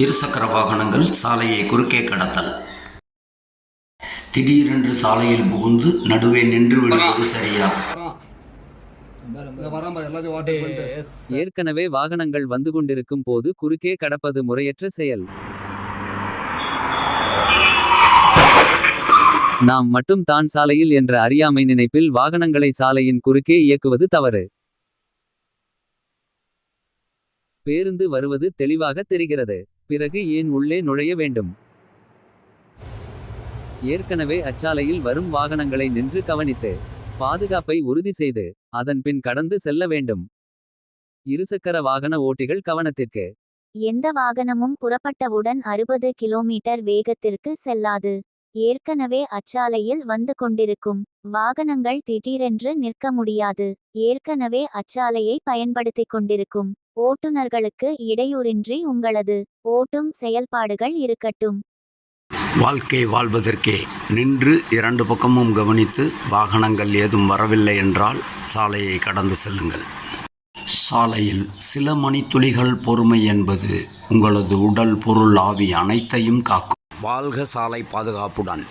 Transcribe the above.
இருசக்கர வாகனங்கள் சாலையை குறுக்கே கடத்தல். திடீரென்று சாலையில் புகுந்து நடுவே நின்று விடுவது சரியா? ஏற்கனவே வாகனங்கள் வந்து கொண்டிருக்கும் போது குறுக்கே கடப்பது முறையற்ற செயல். நாம் மட்டும் தான் சாலையில் என்ற அறியாமை நினைப்பில் வாகனங்களை சாலையின் குறுக்கே இயக்குவது தவறு. பேருந்து வருவது தெளிவாக தெரிகிறது. பிறகு ஏன் உள்ளே நுழைய வேண்டும்? ஏற்கனவே அச்சாலையில் வரும் வாகனங்களை நின்று கவனித்து பாதுகாப்பை உறுதி செய்து அதன் பின் கடந்து செல்ல வேண்டும். இருசக்கர வாகன ஓட்டிகள் கவனத்திற்கு. எந்த வாகனமும் புறப்பட்டவுடன் அறுபது கிலோமீட்டர் வேகத்திற்கு செல்லாது. ஏற்கனவே அச்சாலையில் வந்து கொண்டிருக்கும் வாகனங்கள் திடீரென்று நிற்க முடியாது. ஏற்கனவே அச்சாலையை பயன்படுத்திக் கொண்டிருக்கும் ஓட்டுநர்களுக்கு இடையூறின்றி உங்களது ஓட்டும் செயல்பாடுகள் இருக்கட்டும். வாழ்க்கை வாழ்வதற்கே நின்று இரண்டு பக்கமும் கவனித்து வாகனங்கள் ஏதும் வரவில்லை என்றால் சாலையை கடந்து செல்லுங்கள். சாலையில் சில மணித்துளிகள் பொறுமை என்பது உங்களது உடல் பொருள் ஆவி அனைத்தையும் காக்கும். வாழ்க சாலை பாதுகாப்புடன்.